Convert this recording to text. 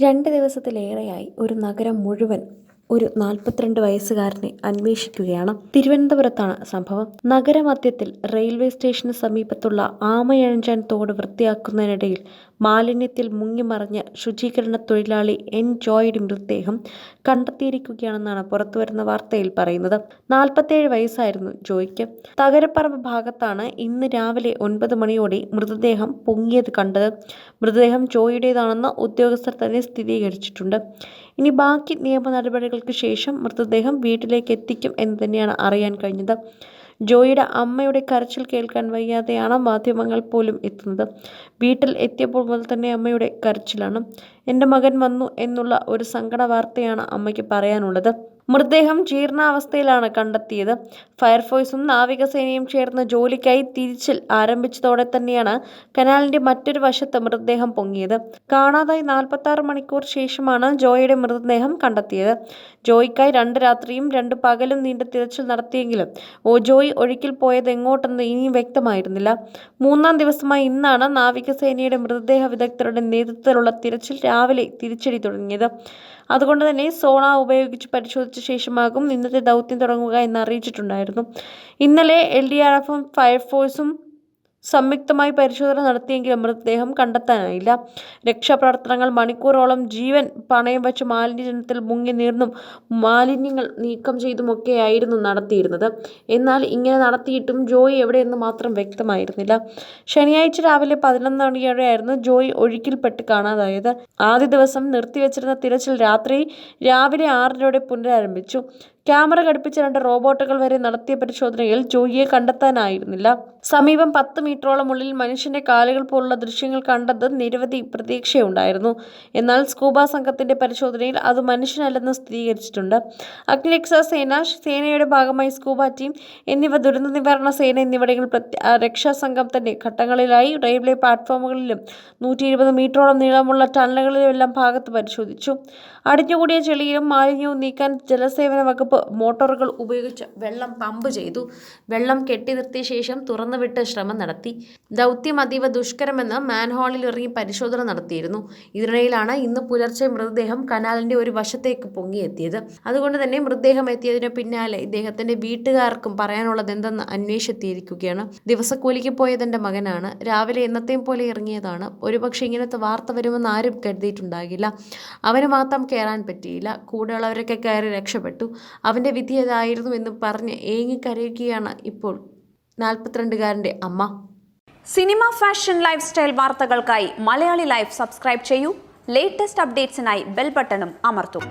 രണ്ട് ദിവസത്തിലേറെയായി ഒരു നഗരം മുഴുവൻ ഒരു നാൽപ്പത്തിരണ്ട് വയസ്സുകാരനെ അന്വേഷിക്കുകയാണ്. തിരുവനന്തപുരത്താണ് സംഭവം. നഗരമധ്യത്തിൽ റെയിൽവേ സ്റ്റേഷന് സമീപത്തുള്ള ആമയഴഞ്ചാൻ തോട് വൃത്തിയാക്കുന്നതിനിടയിൽ മാലിന്യത്തിൽ മുങ്ങിമറിഞ്ഞ ശുചീകരണ തൊഴിലാളി എൻ ജോയുടെ മൃതദേഹം കണ്ടെത്തിയിരിക്കുകയാണെന്നാണ് പുറത്തുവരുന്ന വാർത്തയിൽ പറയുന്നത്. നാൽപ്പത്തേഴ് വയസ്സായിരുന്നു ജോയ്ക്ക്. തകരപ്പറമ്പ് ഭാഗത്താണ് ഇന്ന് രാവിലെ ഒൻപത് മണിയോടെ മൃതദേഹം പൊങ്ങിയത് കണ്ടത്. മൃതദേഹം ജോയുടേതാണെന്ന് ഉദ്യോഗസ്ഥർ തന്നെ സ്ഥിരീകരിച്ചിട്ടുണ്ട്. ഇനി ബാക്കി നിയമ നടപടികൾക്ക് ശേഷം മൃതദേഹം വീട്ടിലേക്ക് എത്തിക്കും എന്ന് തന്നെയാണ് അറിയാൻ കഴിഞ്ഞത്. ജോയിയുടെ അമ്മയുടെ കരച്ചിൽ കേൾക്കാൻ വയ്യാതെയാണ് മാധ്യമങ്ങൾ പോലും എത്തുന്നത്. വീട്ടിൽ എത്തിയപ്പോൾ മുതൽ തന്നെ അമ്മയുടെ കരച്ചിലാണ്. എന്റെ മകൻ വന്നു എന്നുള്ള ഒരു സങ്കട വാർത്തയാണ് അമ്മയ്ക്ക് പറയാനുള്ളത്. മൃതദേഹം ജീർണാവസ്ഥയിലാണ് കണ്ടെത്തിയത്. ഫയർഫോഴ്സും നാവികസേനയും ചേർന്ന് ജോലിക്കായി തിരിച്ചിൽ ആരംഭിച്ചതോടെ തന്നെയാണ് കനാലിന്റെ മറ്റൊരു വശത്ത് മൃതദേഹം പൊങ്ങിയത്. കാണാതായി നാൽപ്പത്തി മണിക്കൂർ ശേഷമാണ് ജോയിയുടെ മൃതദേഹം കണ്ടെത്തിയത്. ജോയിക്കായി രണ്ട് രാത്രിയും രണ്ട് പകലും നീണ്ട തിരച്ചിൽ നടത്തിയെങ്കിലും ഓ ജോയി ഒഴുക്കിൽ പോയത് എങ്ങോട്ടെന്ന് ഇനിയും വ്യക്തമായിരുന്നില്ല. മൂന്നാം ദിവസമായി ഇന്നാണ് നാവികസേനയുടെ മൃതദേഹ വിദഗ്ധരുടെ നേതൃത്വത്തിലുള്ള തിരച്ചിൽ രാവിലെ തിരിച്ചടി തുടങ്ങിയത്. അതുകൊണ്ട് തന്നെ സോണ ഉപയോഗിച്ച് പരിശോധിച്ച ശേഷമാകും ഇന്നത്തെ ദൗത്യം തുടങ്ങുക എന്ന് അറിയിച്ചിട്ടുണ്ടായിരുന്നു. ഇന്നലെ എൽ ഡി ആർ എഫും ഫയർഫോഴ്സും സംയുക്തമായി പരിശോധന നടത്തിയെങ്കിലും മൃതദേഹം കണ്ടെത്താനായില്ല. രക്ഷാപ്രവർത്തനങ്ങൾ മണിക്കൂറോളം ജീവൻ പണയം വെച്ച് മാലിന്യജലത്തിൽ മുങ്ങി നീർന്നും മാലിന്യങ്ങൾ നീക്കം ചെയ്തുമൊക്കെയായിരുന്നു നടത്തിയിരുന്നത്. എന്നാൽ ഇങ്ങനെ നടത്തിയിട്ടും ജോയി എവിടെയെന്ന് മാത്രം വ്യക്തമായിരുന്നില്ല. ശനിയാഴ്ച രാവിലെ പതിനൊന്ന് മണിയോടെയായിരുന്നു ജോയി ഒഴുക്കിൽപ്പെട്ട് കാണാതായത്. ആദ്യ ദിവസം നിർത്തിവെച്ചിരുന്ന തിരച്ചിൽ രാത്രി രാവിലെ ആറിനോടെ പുനരാരംഭിച്ചു. ക്യാമറ ഘടിപ്പിച്ച രണ്ട് റോബോട്ടുകൾ വരെ നടത്തിയ പരിശോധനയിൽ ജോയിയെ കണ്ടെത്താനായിരുന്നില്ല. സമീപം പത്ത് മീറ്ററോളം ഉള്ളിൽ മനുഷ്യന്റെ കാലുകൾ പോലുള്ള ദൃശ്യങ്ങൾ കണ്ടത് നിരവധി പ്രതീക്ഷയുണ്ടായിരുന്നു. എന്നാൽ സ്കൂബ സംഘത്തിന്റെ പരിശോധനയിൽ അത് മനുഷ്യനല്ലെന്ന് സ്ഥിരീകരിച്ചിട്ടുണ്ട്. അഗ്നിരക്ഷാ സേന സേനയുടെ ഭാഗമായി സ്കൂബ ടീം എന്നിവ ദുരന്ത നിവാരണ സേന എന്നിവിടങ്ങളിൽ രക്ഷാസംഘം തന്നെ ഘട്ടങ്ങളിലായി റെയിൽവേ പ്ലാറ്റ്ഫോമുകളിലും നൂറ്റി ഇരുപത് മീറ്ററോളം നീളമുള്ള ടണലുകളിലും എല്ലാം ഭാഗത്ത് പരിശോധിച്ചു. അടിഞ്ഞുകൂടിയ ചെളിയിലും മാലിന്യവും നീക്കാൻ ജലസേവന വകുപ്പ് മോട്ടോറുകൾ ഉപയോഗിച്ച് വെള്ളം പമ്പ് ചെയ്തു. വെള്ളം കെട്ടി നിർത്തിയ ശേഷം തുറന്നുവിട്ട് ശ്രമം നടത്തി. ദൗത്യം അതീവ ദുഷ്കരമെന്ന് മാൻഹോളിൽ ഇറങ്ങി പരിശോധന നടത്തിയിരുന്നു. ഇതിനിടയിലാണ് ഇന്ന് പുലർച്ചെ മൃതദേഹം കനാലിന്റെ ഒരു വശത്തേക്ക് പൊങ്ങിയെത്തിയത്. അതുകൊണ്ട് തന്നെ മൃതദേഹം എത്തിയതിന് പിന്നാലെ ഇദ്ദേഹത്തിന്റെ വീട്ടുകാർക്കും പറയാനുള്ളത് എന്തെന്ന് അന്വേഷിച്ചെത്തിയിരിക്കുകയാണ് ദിവസക്കൂലിക്ക് പോയതെന്റെ മകനാണ്. രാവിലെ എന്നത്തെയും പോലെ ഇറങ്ങിയതാണ്. ഒരുപക്ഷെ ഇങ്ങനത്തെ വാർത്ത വരുമെന്ന് ആരും കരുതിയിട്ടുണ്ടാകില്ല. അവന് മാത്രം കയറാൻ പറ്റിയില്ല. കൂടെയുള്ളവരൊക്കെ കയറി രക്ഷപ്പെട്ടു. അവന്റെ വിധി ഏതായിരുന്നു എന്ന് പറഞ്ഞ് ഏങ്ങിക്കരയുകയാണ് ഇപ്പോൾ നാൽപ്പത്തിരണ്ടുകാരന്റെ അമ്മ. സിനിമ ഫാഷൻ ലൈഫ് സ്റ്റൈൽ വാർത്തകൾക്കായി മലയാളി ലൈഫ് സബ്സ്ക്രൈബ് ചെയ്യൂ. ലേറ്റസ്റ്റ് അപ്ഡേറ്റ്സിനായി ബെൽ ബട്ടണും അമർത്തും.